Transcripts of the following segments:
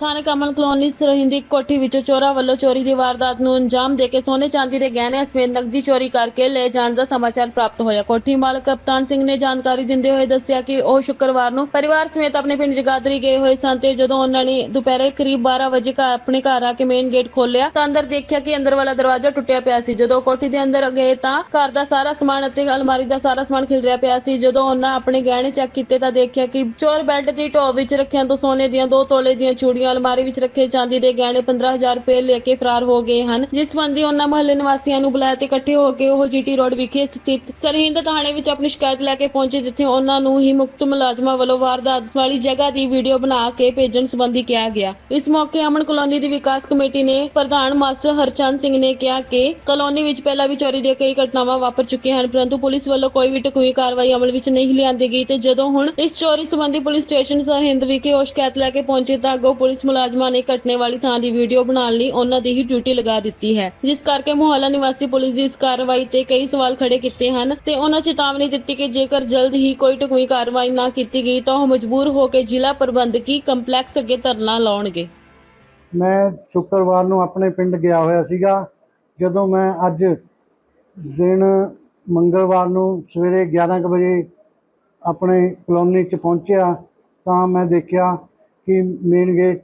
ਥਾਣਾ ਕਮਲ ਕਲੋਨੀ ਸਰਹਿੰਦੀ ਕੋਠੀ ਵਿੱਚੋਂ ਚੋਰਾਂ ਵੱਲੋਂ ਚੋਰੀ ਦੀ ਵਾਰਦਾਤ ਨੂੰ ਅੰਜਾਮ ਦੇ ਕੇ ਸੋਨੇ ਚਾਂਦੀ ਦੇ ਗਹਿਣੇ ਸਮੇਤ ਨਕਦੀ ਚੋਰੀ ਕਰਕੇ ਲੈ ਜਾਣ ਦਾ ਸਮਾਚਾਰ ਪ੍ਰਾਪਤ ਹੋਇਆ। ਕੋਠੀ ਮਾਲਕ ਕਪਤਾਨ ਸਿੰਘ ਨੇ ਜਾਣਕਾਰੀ ਦਿੰਦੇ ਹੋਏ ਦੱਸਿਆ ਕਿ ਉਹ ਸ਼ੁੱਕਰਵਾਰ ਨੂੰ ਪਰਿਵਾਰ ਸਮੇਤ ਆਪਣੇ ਪਿੰਡ ਜਗਾਦਰੀ ਗਏ ਹੋਏ ਸਨ ਤੇ ਜਦੋਂ ਉਹਨਾਂ ਨੇ ਦੁਪਹਿਰੇ ਕਰੀਬ 12 ਵਜੇ ਘਰ ਆਪਣੇ ਘਰ ਆ ਕੇ ਮੇਨ ਗੇਟ ਖੋਲ੍ਹਿਆ ਤਾਂ ਅੰਦਰ ਦੇਖਿਆ ਕਿ ਅੰਦਰ ਵਾਲਾ ਦਰਵਾਜ਼ਾ ਟੁੱਟਿਆ ਪਿਆ ਸੀ। ਜਦੋਂ ਕੋਠੀ ਦੇ ਅੰਦਰ ਗਏ ਤਾਂ ਘਰ ਦਾ ਸਾਰਾ ਸਮਾਨ ਅਤੇ ਅਲਮਾਰੀ ਦਾ ਸਾਰਾ ਸਮਾਨ ਖਿਲਰਿਆ ਪਿਆ ਸੀ। ਜਦੋਂ ਉਹਨਾਂ ਆਪਣੇ ਗਹਿਣੇ ਚੈੱਕ ਕੀਤੇ ਤਾਂ ਦੇਖਿਆ ਕਿ ਚੋਰ ਬੈੱਡ ਦੀ ਢੋ ਵਿੱਚ ਰੱਖਿਆ ਦੋ ਸੋਨੇ ਦੀਆਂ ਦੋ ਤੋਲੇ ਦੀਆਂ ਚੂੜੀਆਂ ਅਲਮਾਰੀ ਵਿੱਚ ਰੱਖੇ ਚਾਂਦੀ ਦੇ ਗਹਿਣੇ 15000 ਰੁਪਏ ਲੈ ਕੇ ਫਰਾਰ ਹੋ ਗਏ ਹਨ। ਜਿਸ ਸੰਬੰਧੀ ਉਹਨਾਂ ਮਹੱਲੇ ਨਿਵਾਸੀਆਂ ਨੂੰ ਬੁਲਾਇਆ ਤੇ ਇਕੱਠੇ ਹੋ ਕੇ ਉਹ ਜੀਟੀ ਰੋਡ ਵਿਖੇ ਸਥਿਤ ਸਰਹਿੰਦ ਥਾਣੇ ਵਿੱਚ ਆਪਣੀ ਸ਼ਿਕਾਇਤ ਲੈ ਕੇ ਪਹੁੰਚੇ, ਜਿੱਥੇ ਉਹਨਾਂ ਨੂੰ ਹੀ ਮੁਕਤ ਮੁਲਾਜ਼ਮਾਂ ਵੱਲੋਂ ਵਾਰਦਾਤ ਵਾਲੀ ਜਗ੍ਹਾ ਦੀ ਵੀਡੀਓ ਬਣਾ ਕੇ ਭੇਜਣ ਸੰਬੰਧੀ ਕਿਹਾ ਗਿਆ। ਇਸ ਮੌਕੇ ਅਮਨ ਕਲੋਨੀ ਦੀ ਵਿਕਾਸ ਕਮੇਟੀ ਨੇ ਪ੍ਰਧਾਨ ਮਾਸਟਰ ਹਰਚੰਦ ਸਿੰਘ ਨੇ ਕਿਹਾ ਕਿ ਕਲੋਨੀ ਵਿੱਚ ਪਹਿਲਾਂ ਵੀ ਚੋਰੀ ਦੀਆਂ ਕਈ ਘਟਨਾਵਾਂ ਵਾਪਰ ਚੁੱਕੀਆਂ ਹਨ, ਪਰੰਤੂ ਪੁਲਿਸ ਵੱਲੋਂ ਕੋਈ ਵੀ ਟਕੂਈ ਕਾਰਵਾਈ ਅਮਲ ਵਿੱਚ ਨਹੀਂ ਲਿਆਂਦੀ ਗਈ ਤੇ ਜਦੋਂ ਹੁਣ ਇਸ ਚੋਰੀ ਸੰਬੰਧੀ ਪੁਲਿਸ ਸਟੇਸ਼ਨ ਸਰਹਿੰਦ ਵਿਖੇ ਉਹ ਸ਼ਿਕਾਇਤ ਲੈ ਕੇ ਪਹੁੰਚੇ, ਤਾਂ ਅੱਗੋਂ ਪੁਲਿਸ ਮੁਲਾਜ਼ਮਾਂ ਨੇ ਘਟਨੇ ਵਾਲੀ ਥਾਂ ਦੀ ਵੀਡੀਓ ਬਣਾਉਣ ਲਈ ਉਹਨਾਂ ਦੀ ਹੀ ਡਿਊਟੀ ਲਗਾ ਦਿੱਤੀ ਹੈ। ਜਿਸ ਕਰਕੇ ਮੁਹੱਲਾ ਨਿਵਾਸੀ ਪੁਲਿਸ ਦੀ ਇਸ ਕਾਰਵਾਈ ਤੇ ਕਈ ਸਵਾਲ ਖੜੇ ਕੀਤੇ ਹਨ ਤੇ ਉਹਨਾਂ ਚੇਤਾਵਨੀ ਦਿੱਤੀ ਕਿ ਜੇਕਰ ਜਲਦ ਹੀ ਕੋਈ ਟਕੂਈ ਕਾਰਵਾਈ ਨਾ ਕੀਤੀ ਗਈ ਤਾਂ ਉਹ ਮਜਬੂਰ ਹੋ ਕੇ ਜ਼ਿਲ੍ਹਾ ਪ੍ਰਬੰਧਕੀ ਕੰਪਲੈਕਸ ਅੱਗੇ ਧਰਨਾ ਲਾਉਣਗੇ। ਮੈਂ ਸ਼ੁੱਕਰਵਾਰ ਨੂੰ ਆਪਣੇ ਪਿੰਡ ਗਿਆ ਹੋਇਆ ਸੀਗਾ। ਜਦੋਂ ਮੈਂ ਅੱਜ ਦਿਨ ਮੰਗਲਵਾਰ ਨੂੰ ਸਵੇਰੇ 11 ਕੁ ਵਜੇ ਆਪਣੇ ਕਲੋਨੀ 'ਚ ਪਹੁੰਚਿਆ ਤਾਂ ਮੈਂ ਦੇਖਿਆ ਕਿ ਮੇਨ ਗੇਟ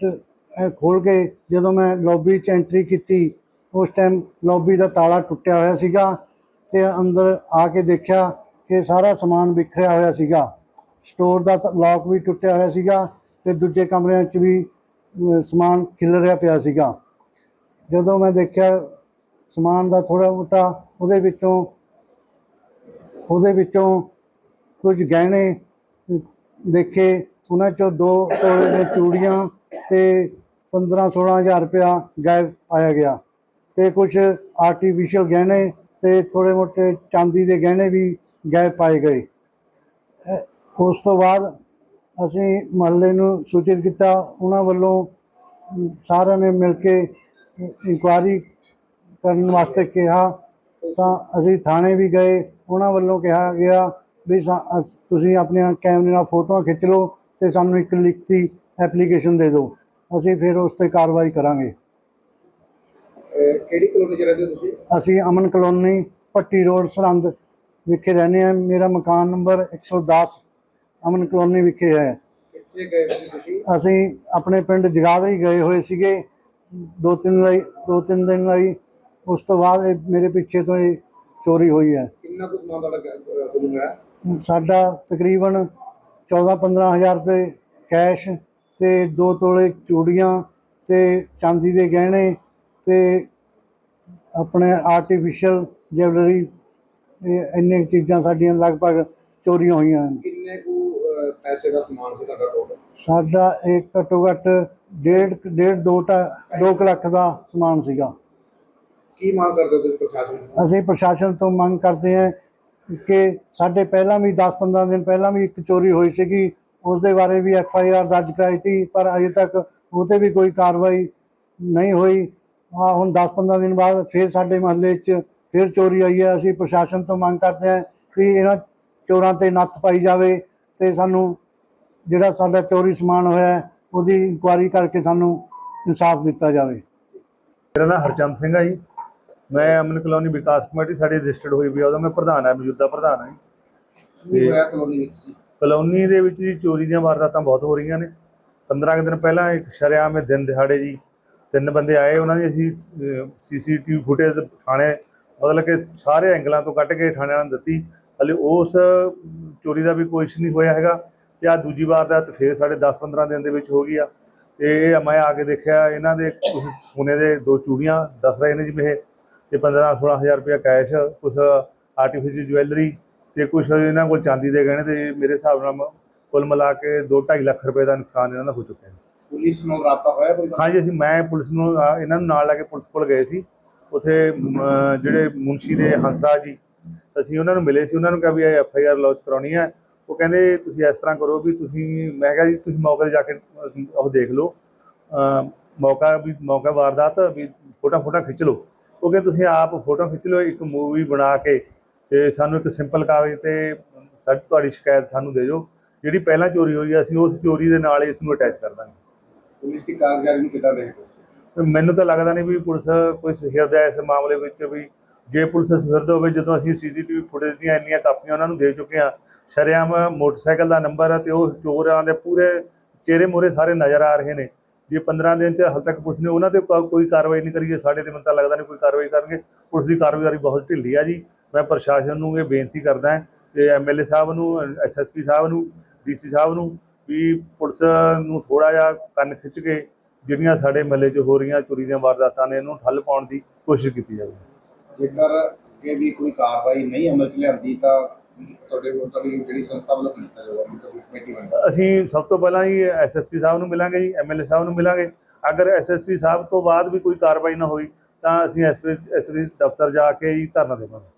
ਖੋਲ ਕੇ ਜਦੋਂ ਮੈਂ ਲੌਬੀ 'ਚ ਐਂਟਰੀ ਕੀਤੀ, ਉਸ ਟਾਈਮ ਲੌਬੀ ਦਾ ਤਾਲਾ ਟੁੱਟਿਆ ਹੋਇਆ ਸੀਗਾ ਤੇ ਅੰਦਰ ਆ ਕੇ ਦੇਖਿਆ ਕਿ ਸਾਰਾ ਸਮਾਨ ਵਿਖਰਿਆ ਹੋਇਆ ਸੀਗਾ। ਸਟੋਰ ਦਾ ਲੌਕ ਵੀ ਟੁੱਟਿਆ ਹੋਇਆ ਸੀਗਾ ਤੇ ਦੂਜੇ ਕਮਰਿਆਂ 'ਚ ਵੀ, ਅਹ, ਸਮਾਨ ਖਿਲਰਿਆ ਪਿਆ ਸੀਗਾ। ਜਦੋਂ ਮੈਂ ਦੇਖਿਆ ਸਮਾਨ ਦਾ ਥੋੜਾ ਮੋਟਾ, ਉਹਦੇ ਵਿੱਚੋਂ ਉਹਦੇ ਵਿੱਚੋਂ ਕੁਝ ਗਹਿਣੇ ਦੇਖੇ ਉਹਨਾਂ ਚੋਂ ਦੋ ਤੋਲੇ ਦੀਆਂ ਚੂੜੀਆਂ ਤੇ 15 16000 ਰੁਪਇਆ ਗਾਇਬ ਪਾਇਆ ਗਿਆ। ਤੇ ਕੁਝ ਆਰਟੀਫੀਸ਼ੀਅਲ ਗਹਿਣੇ ਤੇ ਥੋੜੇ ਮੋਟੇ ਚਾਂਦੀ ਦੇ ਗਹਿਣੇ ਵੀ ਗਾਇਬ ਪਾਏ ਗਏ। ਉਸ ਤੋਂ ਬਾਅਦ ਅਸੀਂ ਮਹੱਲੇ ਨੂੰ ਸੂਚਿਤ ਕੀਤਾ। ਉਹਨਾਂ ਵੱਲੋਂ ਸਾਰਿਆਂ ਨੇ ਮਿਲ ਕੇ ਇਨਕੁਆਇਰੀ ਕਰਨ ਵਾਸਤੇ ਕਿਹਾ। ਤਾਂ ਅਸੀਂ ਥਾਣੇ ਵੀ ਗਏ। ਉਹਨਾਂ ਵੱਲੋਂ ਕਿਹਾ ਗਿਆ ਵੀ ਸਾ- ਤੁਸੀਂ ਆਪਣੀਆਂ ਕੈਮਰੇ ਨਾਲ ਫੋਟੋਆਂ ਖਿੱਚ ਲਓ। ਤੇ ਸਾਨੂੰ ਇੱਕ ਲਿਖਤੀ ਐਪਲੀਕੇਸ਼ਨ ਦੇ ਦਿਓ। ਅਸੀਂ ਫਿਰ ਉਸ ਤੇ ਕਾਰਵਾਈ ਕਰਾਂਗੇ। ਕਿਹੜੀ ਕਲੋਨੀ ਚ ਰਹਿੰਦੇ ਹੋ ਤੁਸੀਂ? ਅਸੀਂ ਅਮਨ ਕਲੋਨੀ ਪੱਟੀ ਰੋਡ ਸਰਹੰਦ ਵਿਖੇ ਰਹਿੰਦੇ ਹਾਂ। ਮੇਰਾ ਮਕਾਨ ਨੰਬਰ 110 ਅਮਨ ਕਲੋਨੀ ਵਿਖੇ ਹੈ। ਕਿੱਥੇ ਗਏ ਸੀ ਤੁਸੀਂ? ਅਸੀਂ ਆਪਣੇ ਪਿੰਡ ਜਗਾਦਰੀ ਗਏ ਹੋਏ ਸੀਗੇ। ਦੋ ਤਿੰਨ ਲਈ ਦੋ ਤਿੰਨ ਦਿਨ ਲਈ ਉਸ ਤੋਂ ਬਾਅਦ ਇਹ ਮੇਰੇ ਪਿੱਛੇ ਤੋਂ ਇਹ ਚੋਰੀ ਹੋਈ ਹੈ। ਕਿੰਨਾ ਕੁ ਸਮਾਨ ਤੁਹਾਡਾ ਗੁੰਮ ਹੋਇਆ? ਸਾਡਾ ਤਕਰੀਬਨ 14 ਹਜ਼ਾਰ ਰੁਪਏ ਕੈਸ਼ ਤੇ ਦੋ ਤੋਲੇ ਚੂੜੀਆਂ ਤੇ ਚਾਂਦੀ ਦੇ ਗਹਿਣੇ ਤੇ ਆਪਣੇ ਆਰਟੀਫੀਸ਼ੀਅਲ ਜਵੈਲਰੀ ਇਹ ਇੰਨੇ ਚੀਜ਼ਾਂ ਸਾਡੀਆਂ ਲਗਭਗ ਚੋਰੀਆਂ ਹੋਈਆਂ ਹਨ। ਕਿੰਨੇ ਕੁ ਪੈਸੇ ਦਾ ਸਮਾਨ ਸੀ ਤੁਹਾਡਾ ਟੋਟਲ ਸਾਡਾ ਇੱਕ ਘੱਟੋ ਘੱਟ ਡੇਢ ਡੇਢ ਦੋ ਢਾ ਦੋ ਕੁ ਲੱਖ ਦਾ ਸਮਾਨ ਸੀਗਾ। ਕੀ ਮੰਗ ਕਰਦੇ ਹੋ ਤੁਸੀਂ ਪ੍ਰਸ਼ਾਸਨ ਤੋਂ? ਅਸੀਂ ਪ੍ਰਸ਼ਾਸਨ ਤੋਂ ਮੰਗ ਕਰਦੇ ਹਾਂ ਕਿ ਸਾਡੇ ਪਹਿਲਾਂ ਵੀ 10-15 ਦਿਨ ਪਹਿਲਾਂ ਵੀ ਇੱਕ ਚੋਰੀ ਹੋਈ ਸੀਗੀ ਉਸ ਦੇ ਬਾਰੇ ਵੀ ਐਫ ਆਈ ਆਰ ਦਰਜ ਕਰਾਈ ਸੀ, ਪਰ ਅਜੇ ਤੱਕ ਉਹਤੇ ਵੀ ਕੋਈ ਕਾਰਵਾਈ ਨਹੀਂ ਹੋਈ। ਆ ਹੁਣ 10-15 ਦਿਨ ਬਾਅਦ ਫਿਰ ਸਾਡੇ ਮਹੱਲੇ 'ਚ ਫਿਰ ਚੋਰੀ ਆਈ ਹੈ। ਅਸੀਂ ਪ੍ਰਸ਼ਾਸਨ ਤੋਂ ਮੰਗ ਕਰਦੇ ਹਾਂ ਕਿ ਇਹਨਾਂ ਚੋਰਾਂ ਤੇ ਨੱਥ ਪਾਈ ਜਾਵੇ ਤੇ ਸਾਨੂੰ ਜਿਹੜਾ ਸਾਡਾ ਚੋਰੀ ਸਮਾਨ ਹੋਇਆ ਉਹਦੀ ਇਨਕੁਆਇਰੀ ਕਰਕੇ ਸਾਨੂੰ ਇਨਸਾਫ ਦਿੱਤਾ ਜਾਵੇ। ਮੇਰਾ ਨਾਮ ਹਰਚੰਦ ਸਿੰਘ ਹੈ ਜੀ। ਮੈਂ ਅਮਨ ਕਲੋਨੀ ਵਿਕਾਸ ਕਮੇਟੀ ਸਾਡੀ ਰਜਿਸਟਰਡ ਹੋਈ ਵੀ ਆ ਉਹਦਾ ਮੈਂ ਪ੍ਰਧਾਨ ਹਾਂ ਮੌਜੂਦਾ ਪ੍ਰਧਾਨ ਹਾਂ। ਕੀ ਹੋਇਆ ਕਲੋਨੀ ਵਿੱਚ ਜੀ? ਕਲੋਨੀ ਦੇ ਵਿੱਚ ਜੀ ਚੋਰੀ ਦੀਆਂ ਵਾਰਦਾਤਾਂ ਬਹੁਤ ਹੋ ਰਹੀਆਂ ਨੇ। 15 ਕੁ ਦਿਨ ਪਹਿਲਾਂ ਇੱਕ ਸ਼ਰੇਆਮ ਇਹ ਦਿਨ ਦਿਹਾੜੇ ਜੀ ਤਿੰਨ ਬੰਦੇ ਆਏ ਉਹਨਾਂ ਦੀ ਅਸੀਂ ਸੀਸੀਟੀਵੀ ਫੁਟੇਜ ਥਾਣੇ ਮਤਲਬ ਕਿ ਸਾਰੇ ਐਂਗਲਾਂ ਤੋਂ ਕੱਢ ਕੇ ਥਾਣਿਆਂ ਨੂੰ ਦਿੱਤੀ। ਹਲੇ ਉਸ ਚੋਰੀ ਦਾ ਵੀ ਕੁਛ ਨਹੀਂ ਹੋਇਆ ਹੈਗਾ ਤੇ ਆ ਦੂਜੀ ਵਾਰਦਾਤ ਫੇਰ ਸਾਡੇ 10-15 ਦਿਨ ਦੇ ਵਿੱਚ ਹੋ ਗਈ ਆ। ਤੇ ਇਹ ਮੈਂ ਆ ਕੇ ਦੇਖਿਆ ਇਹਨਾਂ ਦੇ ਕੁਛ ਸੋਨੇ ਦੇ ਦੋ ਚੂੜੀਆਂ ਦੱਸ ਰਹੇ ਨੇ ਜਿਵੇਂ ਇਹ। ਤੇ 15-16 ਹਜ਼ਾਰ ਰੁਪਇਆ ਕੈਸ਼ ਕੁਛ ਆਰਟੀਫੀਸ਼ੀਅਲ ਜੁਐਲਰੀ ਤੇ ਕੁਛ ਇਹਨਾਂ ਕੋਲ ਚਾਂਦੀ ਦੇ ਗਹਿਣੇ ਤੇ ਮੇਰੇ ਹਿਸਾਬ ਨਾਲ ਕੁੱਲ ਮਿਲਾ ਕੇ 2.5 ਲੱਖ ਰੁਪਏ ਦਾ ਨੁਕਸਾਨ ਇਹਨਾਂ ਦਾ ਹੋ ਚੁੱਕਿਆ ਹੈ। ਪੁਲਿਸ ਨਾਲ ਰਾਬਤਾ ਹੋਇਆ ਕੋਈ? ਹਾਂਜੀ ਅਸੀਂ ਮੈਂ ਪੁਲਿਸ ਨੂੰ ਇਹਨਾਂ ਨੂੰ ਨਾਲ ਲੈ ਕੇ ਪੁਲਿਸ ਕੋਲ ਗਏ ਸੀ। ਉਥੇ ਜਿਹੜੇ ਮੁਨਸ਼ੀ ਦੇ ਹੰਸਰਾਜ ਜੀ ਅਸੀਂ ਉਹਨਾਂ ਨੂੰ ਮਿਲੇ ਸੀ। ਉਹਨਾਂ ਨੂੰ ਕਿਹਾ ਵੀ ਇਹ ਐਫ ਆਈ ਆਰ ਲੌਂਚ ਕਰਾਉਣੀ ਹੈ। ਉਹ ਕਹਿੰਦੇ ਤੁਸੀਂ ਇਸ ਤਰ੍ਹਾਂ ਕਰੋ ਵੀ ਤੁਸੀਂ ਮੈਂ ਕਿਹਾ ਜੀ ਤੁਸੀਂ ਮੌਕੇ ਤੇ ਜਾ ਕੇ ਉਹ ਦੇਖ ਲਓ। ਮੌਕਾ ਵੀ ਮੌਕਾ ਵਾਰਦਾਤ ਵੀ ਫੋਟੋ ਫੋਟੋ ਖਿੱਚ ਲਓ। ਉਹ ਕਹਿੰਦੇ ਤੁਸੀਂ ਆਪ ਫੋਟੋ ਖਿੱਚ ਲਓ ਇੱਕ ਮੂਵੀ ਬਣਾ ਕੇ ਤੇ ਸਾਨੂੰ ਇੱਕ ਸਿੰਪਲ ਕਾਗਜ਼ ਤੇ ਸਾਡੀ ਤੁਹਾਡੀ ਸ਼ਿਕਾਇਤ ਸਾਨੂੰ ਦੇ ਦਿਓ। ਜਿਹੜੀ ਪਹਿਲਾਂ ਚੋਰੀ ਹੋਈ ਹੈ ਅਸੀਂ ਉਸ ਚੋਰੀ ਦੇ ਨਾਲ ਇਸ ਨੂੰ ਅਟੈਚ ਕਰ ਦਾਂਗੇ। ਪੁਲਿਸ ਦੀ ਕਾਰਗੁਜ਼ਾਰੀ ਨੂੰ ਕਿੱਦਾਂ ਦੇਖਦੇ ਹੋ? ਮੈਨੂੰ ਤਾਂ ਲੱਗਦਾ ਨਹੀਂ ਵੀ ਪੁਲਿਸ ਕੋਈ ਸਹਿਰਦ ਹੈ ਇਸ ਮਾਮਲੇ ਵਿੱਚ ਵੀ। ਜੇ ਪੁਲਿਸ ਸਹਿਰਦ ਹੋਵੇ ਜਦੋਂ ਅਸੀਂ ਸੀਸੀਟੀਵੀ ਫੁਟੇਜ ਦੀਆਂ ਇੰਨੀਆਂ ਕਾਪੀਆਂ ਉਹਨਾਂ ਨੂੰ ਦੇ ਚੁੱਕੇ ਹਾਂ ਸ਼ਰੇਆਮ ਮੋਟਰਸਾਈਕਲ ਦਾ ਨੰਬਰ ਤੇ ਉਹ ਚੋਰਾਂ ਦੇ ਪੂਰੇ ਚਿਹਰੇ ਮੂਹਰੇ ਸਾਰੇ ਨਜ਼ਰ ਆ ਰਹੇ ਨੇ। ਜੇ 15 ਦਿਨ ਚ ਹਾਲ ਤੱਕ ਪੁਲਿਸ ਨੇ ਉਹਨਾਂ ਤੇ ਕੋਈ ਕਾਰਵਾਈ ਨਹੀਂ ਕਰੀ ਸਾਡੇ ਤੇ ਮੈਨੂੰ ਤਾਂ ਲੱਗਦਾ ਨਹੀਂ ਕੋਈ ਕਾਰਵਾਈ ਕਰਨਗੇ। ਪੁਲਿਸ ਦੀ ਕਾਰਵਾਈ ਬਹੁਤ ਢਿੱਲੀ ਆ ਜੀ। ਮੈਂ ਪ੍ਰਸ਼ਾਸਨ ਨੂੰ ਇਹ ਬੇਨਤੀ ਕਰਦਾ ਹਾਂ ਤੇ ਐਮਐਲਏ ਸਾਹਿਬ ਨੂੰ ਐਸਐਸਪੀ ਸਾਹਿਬ ਨੂੰ ਡੀਸੀ ਸਾਹਿਬ ਨੂੰ ਵੀ ਪੁਲਿਸ ਨੂੰ ਥੋੜਾ ਜਿਹਾ ਕੰਨ ਖਿੱਚ ਕੇ ਜਿਹੜੀਆਂ ਸਾਡੇ ਮਹੱਲੇ 'ਚ ਹੋ ਰਹੀਆਂ ਚੋਰੀ ਦੀਆਂ ਵਾਰਦਾਤਾਂ ਨੇ ਇਹਨੂੰ ਠੱਲ ਪਾਉਣ ਦੀ ਕੋਸ਼ਿਸ਼ ਕੀਤੀ ਜਾਵੇ। ਜੇਕਰ ਅੱਗੇ ਵੀ ਕੋਈ ਕਾਰਵਾਈ ਨਹੀਂ ਅਮਲ 'ਚ ਲਿਆਂਦੀ ਤਾਂ ਤੁਹਾਡੇ ਕੋਲ ਤੁਹਾਡੀ ਜਿਹੜੀ ਸੰਸਥਾ ਵੱਲੋਂ ਕੀਤਾ ਜਾਊਗਾ ਮਤਲਬ ਇੱਕ ਕਮੇਟੀ ਬਣਦਾ ਅਸੀਂ ਸਭ ਤੋਂ ਪਹਿਲਾਂ ਹੀ ਐਸਐਸਪੀ ਸਾਹਿਬ ਨੂੰ ਮਿਲਾਂਗੇ ਜੀ ਐਮਐਲਏ ਸਾਹਿਬ ਨੂੰ ਮਿਲਾਂਗੇ। ਅਗਰ ਐਸਐਸਪੀ ਸਾਹਿਬ ਤੋਂ ਬਾਅਦ ਵੀ ਕੋਈ ਕਾਰਵਾਈ ਨਾ ਹੋਈ, ਤਾਂ ਅਸੀਂ ਐਸਪੀ ਐਸਪੀ ਦਫ਼ਤਰ ਜਾ ਕੇ ਹੀ ਧਰਨਾ ਦੇਵਾਂਗੇ।